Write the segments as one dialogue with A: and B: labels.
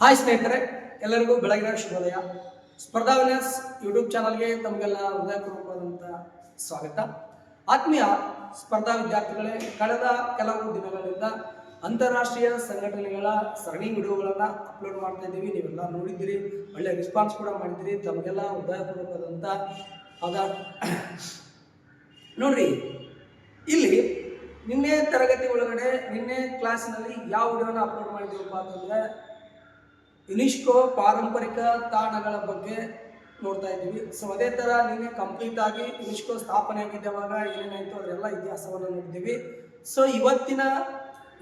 A: Hi ಸ್ನೇಹಿತರೆ, ಎಲ್ಲರಿಗೂ ಬೆಳಗಿನ ಶುಭೋದಯ. ಸ್ಪರ್ಧಾ ವಿನ್ಯಾಸ್ ಯೂಟ್ಯೂಬ್ ಚಾನಲ್ಗೆ ತಮಗೆಲ್ಲ ಹೃದಯಪೂರ್ವಕವಾದಂಥ ಸ್ವಾಗತ. ಆತ್ಮೀಯ ಸ್ಪರ್ಧಾ ವಿದ್ಯಾರ್ಥಿಗಳೇ, ಕಳೆದ ಕೆಲವು ದಿನಗಳಿಂದ ಅಂತಾರಾಷ್ಟ್ರೀಯ ಸಂಘಟನೆಗಳ ಸರಣಿ ವಿಡಿಯೋಗಳನ್ನು ಅಪ್ಲೋಡ್ ಮಾಡ್ತಾ ಇದ್ದೀವಿ. ನೀವೆಲ್ಲ ನೋಡಿದ್ದೀರಿ, ಒಳ್ಳೆ ರೆಸ್ಪಾನ್ಸ್ ಕೂಡ ಮಾಡಿದ್ದೀರಿ. ತಮಗೆಲ್ಲ ಹೃದಯಪೂರ್ವಕವಾದಂಥ ಅದ ನೋಡ್ರಿ, ಇಲ್ಲಿ ನಿನ್ನೆ ತರಗತಿ ಒಳಗಡೆ ನಿನ್ನೆ ಕ್ಲಾಸ್ನಲ್ಲಿ ಯಾವ ವಿಡಿಯೋನ ಅಪ್ಲೋಡ್ ಮಾಡಿದ್ದೀವಪ್ಪ ಅಂತಂದ್ರೆ ಯುನಿಸ್ಕೋ ಪಾರಂಪರಿಕ ತಾಣಗಳ ಬಗ್ಗೆ ನೋಡ್ತಾ ಇದ್ದೀವಿ. ಸೊ ಅದೇ ಥರ ನಿನ್ನೆ ಕಂಪ್ಲೀಟ್ ಆಗಿ ಯುನಿಸ್ಕೋ ಸ್ಥಾಪನೆ ಆಗಿದ್ದವಾಗ ಏನೇನಾಯಿತು ಅದೆಲ್ಲ ಇತಿಹಾಸವನ್ನು ನೋಡಿದ್ದೀವಿ. ಸೊ ಇವತ್ತಿನ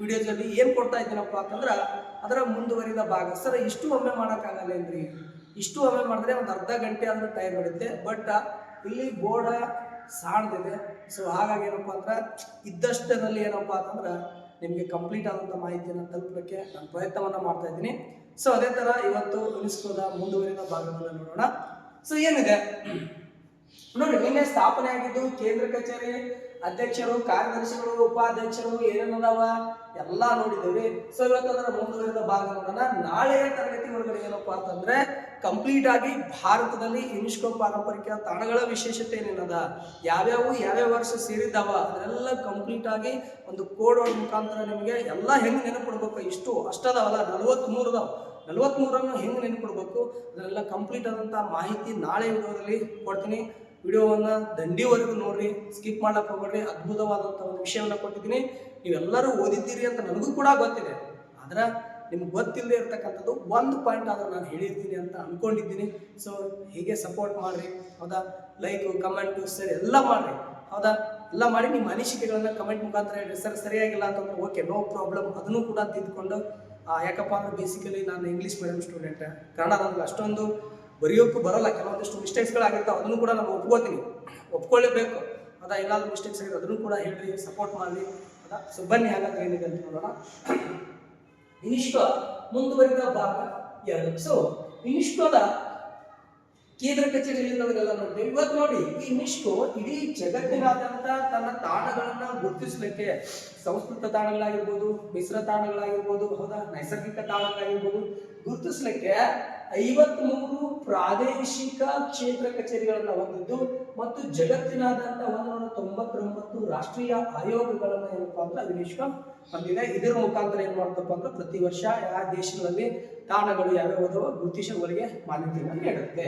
A: ವಿಡಿಯೋದಲ್ಲಿ ಏನು ಕೊಡ್ತಾ ಇದ್ದೀನಪ್ಪ ಅಂತಂದ್ರೆ, ಅದರ ಮುಂದುವರಿದ ಭಾಗ. ಸರ್, ಇಷ್ಟು ಒಮ್ಮೆ ಮಾಡೋಕ್ಕಾಗಲ್ಲ ಏನ್ರಿ? ಇಷ್ಟು ಒಮ್ಮೆ ಮಾಡಿದ್ರೆ ಒಂದು ಅರ್ಧ ಗಂಟೆ ಆದರೂ ಟೈಮ್ ಹಿಡಿಯುತ್ತೆ. ಬಟ್ ಇಲ್ಲಿ ಬೋರ್ಡ ಸಾಣದಿದೆ. ಸೊ ಹಾಗಾಗಿ ಏನಪ್ಪ ಅಂದ್ರೆ, ಇದ್ದಷ್ಟರಲ್ಲಿ ಏನಪ್ಪ ಅಂತಂದ್ರೆ ನಿಮಗೆ ಕಂಪ್ಲೀಟ್ ಆದಂಥ ಮಾಹಿತಿಯನ್ನು ತಲುಪಲಿಕ್ಕೆ ನಾನು ಪ್ರಯತ್ನವನ್ನು ಮಾಡ್ತಾ ಇದ್ದೀನಿ. ಸೊ ಅದೇ ಥರ ಇವತ್ತು ಯುನೆಸ್ಕೋದ ಮುಂದುವರಿದ ಭಾಗವನ್ನು ನೋಡೋಣ. ಸೊ ಏನಿದೆ? ನೋಡಿ, ನಿನ್ನೆ ಸ್ಥಾಪನೆ ಆಗಿದ್ದು ಕೇಂದ್ರ ಕಚೇರಿ, ಅಧ್ಯಕ್ಷರು, ಕಾರ್ಯದರ್ಶಿಗಳು, ಉಪಾಧ್ಯಕ್ಷರು, ಏನೇನದಾವ ಎಲ್ಲ ನೋಡಿದ್ದೀವಿ. ಸೊ ಇವತ್ತು ಅದರ ಮುಂದುವರಿದ ಭಾಗ ನೋಡೋಣ. ನಾಳೆಯ ತರಗತಿ ಒಳಗಡೆ ಏನಪ್ಪಾ ಅಂತಂದ್ರೆ ಕಂಪ್ಲೀಟ್ ಆಗಿ ಭಾರತದಲ್ಲಿ ಯುನೆಸ್ಕೋ ಪಾರಂಪರಿಕ ತಾಣಗಳ ವಿಶೇಷತೆ ಏನೇನದ? ಯಾವ್ಯಾವು, ಯಾವ್ಯಾವ ವರ್ಷ ಸೇರಿದ್ದಾವ? ಅದೆಲ್ಲ ಕಂಪ್ಲೀಟ್ ಆಗಿ ಒಂದು ಕೋಡ್ ಮುಖಾಂತರ ನಿಮಗೆ ಎಲ್ಲ ಹೆಂಗೆ ನೆನಪಿಡ್ಬೇಕು? ಇಷ್ಟು ಅಷ್ಟದಾವಲ್ಲ ನಲವತ್ತ್ಮೂರು ಅದಾವ. ನಲವತ್ತ್ಮೂರನ್ನು ಹೆಂಗೆ ನೆನಪಿಡ್ಬೇಕು? ಅದನ್ನೆಲ್ಲ ಕಂಪ್ಲೀಟ್ ಆದಂಥ ಮಾಹಿತಿ ನಾಳೆ ವಿಡಿಯೋದಲ್ಲಿ ಕೊಡ್ತೀನಿ. ವಿಡಿಯೋವನ್ನು ದಂಡಿವರೆಗೂ ನೋಡ್ರಿ ಸ್ಕಿಪ್ ಮಾಡ್ಲಕ್ಕೆ ಹೋಗ್ಬೇಡ್ರಿ. ಅದ್ಭುತವಾದಂಥ ಒಂದು ವಿಷಯವನ್ನು ಕೊಟ್ಟಿದ್ದೀನಿ. ನೀವೆಲ್ಲರೂ ಓದಿದ್ದೀರಿ ಅಂತ ನನಗೂ ಕೂಡ ಗೊತ್ತಿದೆ. ಆದ್ರೆ ನಿಮ್ಗೆ ಗೊತ್ತಿಲ್ಲದೆ ಇರ್ತಕ್ಕಂಥದ್ದು ಒಂದು ಪಾಯಿಂಟ್ ಆದರೂ ನಾನು ಹೇಳಿರ್ತೀನಿ ಅಂತ ಅಂದ್ಕೊಂಡಿದ್ದೀನಿ ಸೊ ಹೀಗೆ ಸಪೋರ್ಟ್ ಮಾಡಿರಿ. ಹೌದಾ? ಲೈಕು ಕಮೆಂಟು ಸರಿ ಎಲ್ಲ ಮಾಡಿರಿ. ಹೌದಾ? ಎಲ್ಲ ಮಾಡಿ ನಿಮ್ಮ ಅನಿಸಿಕೆಗಳನ್ನ ಕಮೆಂಟ್ ಮುಖಾಂತರ ಹೇಳಿ ಸರ್, ಸರಿಯಾಗಿಲ್ಲ ಅಂತಂದ್ರೆ ಓಕೆ ನೋ ಪ್ರಾಬ್ಲಮ್ ಅದನ್ನು ಕೂಡ ತಿದ್ದುಕೊಂಡು ಯಾಕಪ್ಪ ಅಂದ್ರೆ ಬೇಸಿಕಲಿ ನಾನು ಇಂಗ್ಲೀಷ್ ಮೀಡಿಯಂ ಸ್ಟೂಡೆಂಟ್ ಕನ್ನಡ ನನಗೆ ಅಷ್ಟೊಂದು ಬರೆಯೋಕ್ಕೂ ಬರಲ್ಲ. ಕೆಲವೊಂದಿಷ್ಟು ಮಿಸ್ಟೇಕ್ಸ್ಗಳಾಗಿರ್ತಾವೆ ಅದನ್ನು ಕೂಡ ನಾನು ಒಪ್ಕೋತೀನಿ. ಒಪ್ಕೊಳ್ಳೇಬೇಕು. ಅದ ಏನಾದರೂ ಮಿಸ್ಟೇಕ್ಸ್ ಆಗಿದೆ ಅದನ್ನು ಕೂಡ ಹೇಳಿ ಸಪೋರ್ಟ್ ಮಾಡಲಿ ಅದ ಸೊ ಬನ್ನಿ ಹಾಗಾದ್ರೆ ಏನಿದೆ ಅಂತ ನೋಡೋಣ. ಇನಿಷ್ಕೋ ಮುಂದುವರಿದ ಭಾಗ ಎರಡು. ಸೊ ವಿನಿಷ್ಠದ ಕೇಂದ್ರ ಕಚೇರಿಯಲ್ಲಿ ನನಗೆಲ್ಲ ನೋಡ್ತೇವೆ. ಇವತ್ತು ನೋಡಿ, ಈ ನಿಷ್ಠು ಇಡೀ ಜಗತ್ತಿನಾದ್ಯಂತ ತನ್ನ ತಾಣಗಳನ್ನ ಗುರುತಿಸಲಿಕ್ಕೆ ಸಂಸ್ಕೃತ ತಾಣಗಳಾಗಿರ್ಬೋದು ಮಿಶ್ರ ತಾಣಗಳಾಗಿರ್ಬೋದು, ಹೌದಾ? ನೈಸರ್ಗಿಕ ತಾಣಗಳಾಗಿರ್ಬೋದು ಗುರುತಿಸಲಿಕ್ಕೆ ಐವತ್ಮೂರು ಪ್ರಾದೇಶಿಕ ಕ್ಷೇತ್ರ ಕಚೇರಿಗಳನ್ನ ಹೊಂದಿದ್ದು ಮತ್ತು ಜಗತ್ತಿನಾದ್ಯಂತ ಒಂದೂರ ತೊಂಬತ್ತೊಂಬತ್ತು ರಾಷ್ಟ್ರೀಯ ಆಯೋಗಗಳನ್ನ ಏನಪ್ಪಾ ಅಂದ್ರೆ ಯುನೆಸ್ಕೋ ಹೊಂದಿದೆ ಇದರ ಮುಖಾಂತರ ಏನ್ ಮಾಡ್ತಪ್ಪ ಅಂದ್ರೆ ಪ್ರತಿ ವರ್ಷ ಯಾವ ದೇಶಗಳಲ್ಲಿ ತಾಣಗಳು ಯಾವ್ಯಾವ ಅದಾವ ಗುರುತಿಸುವವರಿಗೆ ಮಾನ್ಯತೆಯನ್ನು ನೀಡುತ್ತೆ.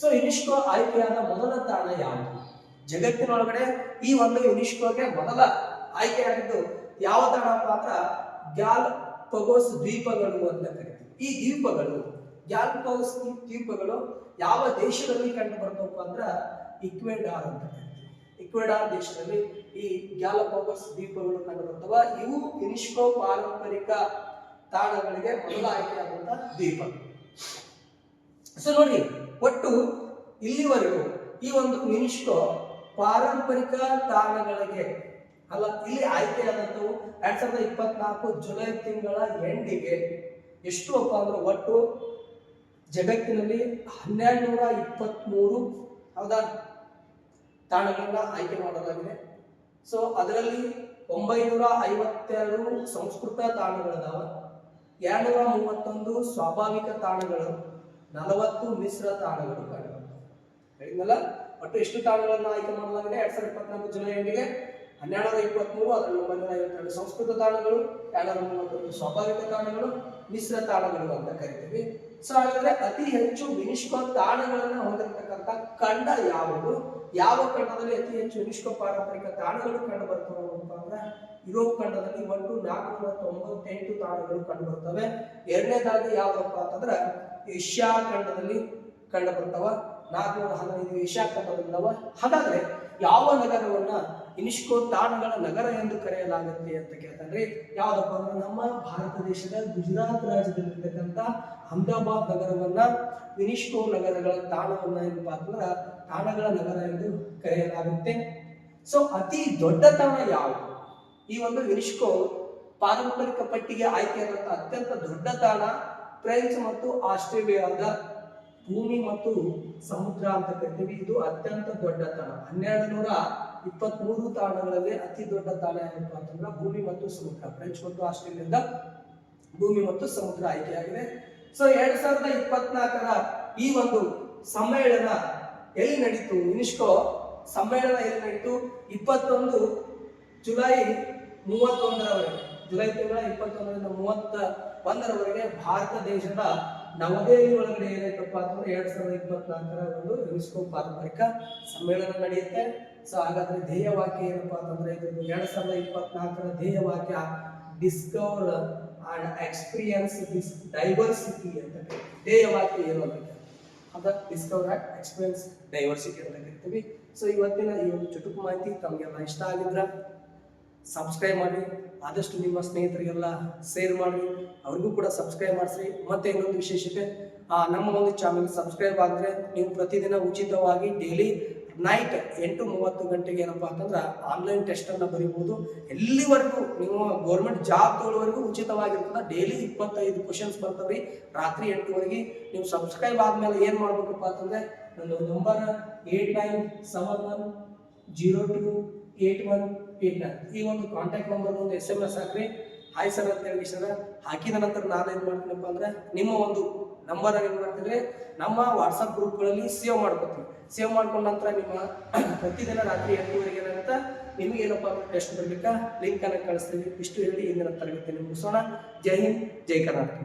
A: ಸೊ ಯುನೆಸ್ಕೋ ಆಯ್ಕೆಯಾದ ಮೊದಲ ತಾಣ ಯಾವುದು? ಜಗತ್ತಿನೊಳಗಡೆ ಈ ಒಂದು ಯುನೆಸ್ಕೋಗೆ ಮೊದಲ ಆಯ್ಕೆಯಾಗಿದ್ದು ಯಾವ ತಾಣಪ್ಪ ಅಂದ್ರ ಗ್ಯಾಲ್ ಪಗೋಸ್ ದ್ವೀಪಗಳು ಅಂತ ಕರಿತೀವಿ. ಈ ದ್ವೀಪಗಳು ಗ್ಯಾಲ್ ಪಗೋಸ್ ದ್ವೀಪಗಳು ಯಾವ ದೇಶದಲ್ಲಿ ಕಂಡು ಬರ್ತಪ್ಪ ಅಂದ್ರ ಇಕ್ವೆಡಾರ್ ಅಂತ ಕರಿತೀವಿ. ಇಕ್ವೆಡಾರ್ ದೇಶದಲ್ಲಿ ಈ ಗ್ಯಾಲಪಗೋಸ್ ದ್ವೀಪಗಳು ಕಂಡು ಬರ್ತವ ಇವು ಯುನಿಸ್ಕೋ ಪಾರಂಪರಿಕ ತಾಣಗಳಿಗೆ ಮೊದಲ ಆಯ್ಕೆಯಾದಂತಹ ದ್ವೀಪ. ಸೊ ನೋಡಿ, ಒಟ್ಟು ಇಲ್ಲಿವರೆಗೂ ಈ ಒಂದು ಯುನಿಸ್ಕೋ ಪಾರಂಪರಿಕ ತಾಣಗಳಿಗೆ, ಅಲ್ಲ, ಇಲ್ಲಿ ಆಯ್ಕೆಯಾದಂಥವು ಎರಡ್ ಸಾವಿರದ ಇಪ್ಪತ್ನಾಲ್ಕು ಜುಲೈ ತಿಂಗಳ ಎಂಡಿಗೆ ಎಷ್ಟು ಅಪ್ಪ ಅಂದ್ರೆ ಒಟ್ಟು ಜಗತ್ತಿನಲ್ಲಿ ಹನ್ನೆರಡು ನೂರ ಇಪ್ಪತ್ತ್ಮೂರು ಹೌದಾ? ತಾಣಗಳನ್ನ ಆಯ್ಕೆ ಮಾಡಲಾಗಿದೆ. ಸೊ ಅದರಲ್ಲಿ ಒಂಬೈನೂರ ಐವತ್ತೆರಡು ಸಂಸ್ಕೃತ ತಾಣಗಳದಾವ ಎರಡ್ನೂರ ಮೂವತ್ತೊಂದು ಸ್ವಾಭಾವಿಕ ತಾಣಗಳು, ನಲವತ್ತು ಮಿಶ್ರ ತಾಣಗಳು ಹೇಳಿದ್ನಲ್ಲ? ಒಟ್ಟು ಎಷ್ಟು ತಾಣಗಳನ್ನ ಆಯ್ಕೆ ಮಾಡಲಾಗಿದೆ? ಎರಡ್ ಸಾವಿರದ ಇಪ್ಪತ್ನಾಲ್ಕು ಜುಲೈ ಎಂಡಿಗೆ ಹನ್ನೆರಡು ಇಪ್ಪತ್ಮೂರು ಅದರಲ್ಲಿ ಒಂಬೈನೂರ ಐವತ್ತೆರಡು ಸಂಸ್ಕೃತ ತಾಣಗಳು ಎರಡ್ನೂರ ಮೂವತ್ತೊಂದು ಸ್ವಾಭಾವಿಕ ತಾಣಗಳು, ಮಿಶ್ರ ತಾಣಗಳು ಅಂತ ಕರಿತೀವಿ. ಸೊ ಹಾಗಾದ್ರೆ ಅತಿ ಹೆಚ್ಚು ಯುನೆಸ್ಕೋ ತಾಣಗಳನ್ನು ಹೊಂದಿರತಕ್ಕಂಥ ಖಂಡ ಯಾವುದು? ಯಾವ ಖಂಡದಲ್ಲಿ ಅತಿ ಹೆಚ್ಚು ವಿಶ್ವ ಪಾರಂಪರಿಕ ತಾಣಗಳು ಕಂಡು ಬರ್ತವೆ ಅಂತ ಅಂದ್ರೆ ಯುರೋಪ್ ಖಂಡದಲ್ಲಿ ಒಟ್ಟು ನಾಲ್ಕುನೂರ ತೊಂಬತ್ತೆಂಟು ತಾಣಗಳು ಕಂಡು ಬರ್ತವೆ ಎರಡನೇದಾಗಿ ಯಾವ್ದಪ್ಪ ಅಂತಂದ್ರೆ ಏಷ್ಯಾ ಖಂಡದಲ್ಲಿ ಕಂಡು ಬರ್ತಾವ ನಾಲ್ಕುನೂರ ಹದಿನೈದು ಏಷ್ಯಾ ಖಂಡದಲ್ಲಿದ್ದಾವ ಹಾಗಾದ್ರೆ ಯಾವ ನಗರವನ್ನ ಯುನಿಸ್ಕೋ ತಾಣಗಳ ನಗರ ಎಂದು ಕರೆಯಲಾಗುತ್ತೆ ಅಂತ ಕೇಳ್ತಾರೆ ಯಾವ್ದಪ್ಪ ಅಂದ್ರೆ ನಮ್ಮ ಭಾರತ ದೇಶದ ಗುಜರಾತ್ ರಾಜ್ಯದಲ್ಲಿರ್ತಕ್ಕಂಥ ಅಹಮದಾಬಾದ್ ನಗರವನ್ನ ಯುನಿಸ್ಕೋ ನಗರಗಳ ತಾಣವನ್ನ ಏನಪ್ಪಾ ಅಂತಂದ್ರ ತಾಣಗಳ ನಗರ ಎಂದು ಕರೆಯಲಾಗುತ್ತೆ. ಸೊ ಅತಿ ದೊಡ್ಡ ತಾಣ ಯಾವುದು? ಈ ಒಂದು ಯುನೆಸ್ಕೋ ಪಾರಂಪರಿಕ ಪಟ್ಟಿಗೆ ಆಯ್ಕೆಯಾದಂತಹ ಅತ್ಯಂತ ದೊಡ್ಡ ತಾಣ ಫ್ರೆಂಚ್ ಮತ್ತು ಆಸ್ಟ್ರೇಲಿಯಾದ ಭೂಮಿ ಮತ್ತು ಸಮುದ್ರ ಅಂತ ಕರಿತೀವಿ. ಇದು ಅತ್ಯಂತ ದೊಡ್ಡ ತಾಣ. ಹನ್ನೆರಡು ನೂರ ಇಪ್ಪತ್ಮೂರು ತಾಣಗಳಲ್ಲಿ ಅತಿ ದೊಡ್ಡ ತಾಣ ಏನಪ್ಪ ಅಂತಂದ್ರೆ ಭೂಮಿ ಮತ್ತು ಸಮುದ್ರ. ಫ್ರೆಂಚ್ ಮತ್ತು ಆಸ್ಟ್ರೇಲಿಯಾದ ಭೂಮಿ ಮತ್ತು ಸಮುದ್ರ ಆಯ್ಕೆಯಾಗಿದೆ. ಸೊ ಎರಡ್ ಸಾವಿರದ ಇಪ್ಪತ್ನಾಲ್ಕರ ಈ ಒಂದು ಸಮ್ಮೇಳನ ಎಲ್ಲಿ ನಡೀತು? ಯುನೆಸ್ಕೋ ಸಮ್ಮೇಳನ ಎಲ್ಲಿ ನಡೀತು? ಇಪ್ಪತ್ತೊಂದು ಜುಲೈ ಮೂವತ್ತೊಂದರವರೆಗೆ, ಜುಲೈ ತಿಂಗಳ ಇಪ್ಪತ್ತೊಂದರಿಂದ ಮೂವತ್ತ ಒಂದರವರೆಗೆ ಭಾರತ ದೇಶದ ನವದೆಹಲಿ ಒಳಗಡೆ ಏನಾಯ್ತಪ್ಪ ಅಂತಂದ್ರೆ ಎರಡ್ ಸಾವಿರದ ಇಪ್ಪತ್ನಾಲ್ಕರ ಒಂದು ಯುನೆಸ್ಕೋ ಪಾರಂಪರಿಕ ಸಮ್ಮೇಳನ ನಡೆಯುತ್ತೆ. ಸೊ ಹಾಗಾದ್ರೆ ಧ್ಯೇಯ ವಾಕ್ಯ ಏನಪ್ಪ ಅಂತಂದ್ರೆ ಇದು ಎರಡ್ ಸಾವಿರದ ಇಪ್ಪತ್ನಾಲ್ಕರ ಧ್ಯೇಯ ವಾಕ್ಯ discover and experience this diversity ಅಂತ ಧ್ಯೇಯ ವಾಕ್ಯ ಏನು ಅಂತ ಅದ ಡಿಸ್ಕವರ್ ಅಂಡ್ ಎಕ್ಸ್ಪೀರಿಯನ್ಸ್ ಡೈವರ್ಸಿಟಿ ಅಂತ ಕರಿತೀವಿ ಸೊ ಇವತ್ತಿನ ಈ ಒಂದು ಚುಟುಕು ಮಾಹಿತಿ ತಮಗೆಲ್ಲ ಇಷ್ಟ ಆಗಿದ್ರೆ ಸಬ್ಸ್ಕ್ರೈಬ್ ಮಾಡಿ, ಆದಷ್ಟು ನಿಮ್ಮ ಸ್ನೇಹಿತರಿಗೆಲ್ಲ ಶೇರ್ ಮಾಡಿ, ಅವ್ರಿಗೂ ಕೂಡ ಸಬ್ಸ್ಕ್ರೈಬ್ ಮಾಡಿಸ್ರಿ. ಮತ್ತೆ ಇನ್ನೊಂದು ವಿಶೇಷತೆ ನಮ್ಮ ಒಂದು ಚಾನಲ್ ಸಬ್ಸ್ಕ್ರೈಬ್ ಆದರೆ ನೀವು ಪ್ರತಿದಿನ ಉಚಿತವಾಗಿ ಡೈಲಿ ನೈಟ್ ಎಂಟು ಮೂವತ್ತು ಗಂಟೆಗೆ ಏನಪ್ಪಾ ಅಂತಂದ್ರೆ ಆನ್ಲೈನ್ ಟೆಸ್ಟ್ ಅನ್ನ ಬರೀಬಹುದು ಎಲ್ಲಿವರೆಗೂ ನೀವು ಗೌರ್ಮೆಂಟ್ ಜಾಬ್ ತೊಗೊಳ್ಳೋವರೆಗೂ ಉಚಿತವಾಗಿರ್ತದೆ. ಡೈಲಿ ಇಪ್ಪತ್ತೈದು ಕ್ವಶನ್ಸ್ ರೀ ರಾತ್ರಿ ಎಂಟುವರೆಗೆ ನೀವು ಸಬ್ಸ್ಕ್ರೈಬ್ ಆದಮೇಲೆ ಏನು ಮಾಡ್ಬೇಕಪ್ಪ ಅಂತಂದ್ರೆ ನನ್ನ number eight nine seven one zero two eight one eight nine ಈ ಒಂದು ಕಾಂಟ್ಯಾಕ್ಟ್ ನಂಬರ್ ಒಂದು ಎಸ್ ಎಂ ಎಸ್ ಹಾಕ್ರಿ. ಹಾಯ್ ಸರ್ ಅಂತ ಹೇಳಿ ಸರ್ ಹಾಕಿದ ನಂತರ ನಾನು ಏನು ಮಾಡ್ತೀನಪ್ಪ ಅಂದ್ರೆ ನಿಮ್ಮ ಒಂದು ನಂಬರ್ ಏನು ಮಾಡ್ತಿದ್ರೆ ನಮ್ಮ ವಾಟ್ಸಪ್ ಗ್ರೂಪ್ಗಳಲ್ಲಿ ಸೇವ್ ಮಾಡ್ಕೊತೀವಿ. ಸೇವ್ ಮಾಡ್ಕೊಂಡ ನಂತರ ನಿಮ್ಮ ಪ್ರತಿದಿನ ರಾತ್ರಿ ಎಂಟೂವರೆಗೆ ಏನಾಗುತ್ತೆ? ನಿಮ್ಗೆ ಏನಪ್ಪ ಟೆಸ್ಟ್ ಬರ್ಬೇಕಾ? ಲಿಂಕ್ ಅನ್ನ ಕಳಿಸ್ತೀವಿ. ಇಷ್ಟು ಹೇಳಿ ಇಂದಿನ ತರಗತಿಯನ್ನು ಮುಗಿಸೋಣ. ಜೈ ಹಿಂದ್, ಜೈ ಕರ್ನಾಟಕ.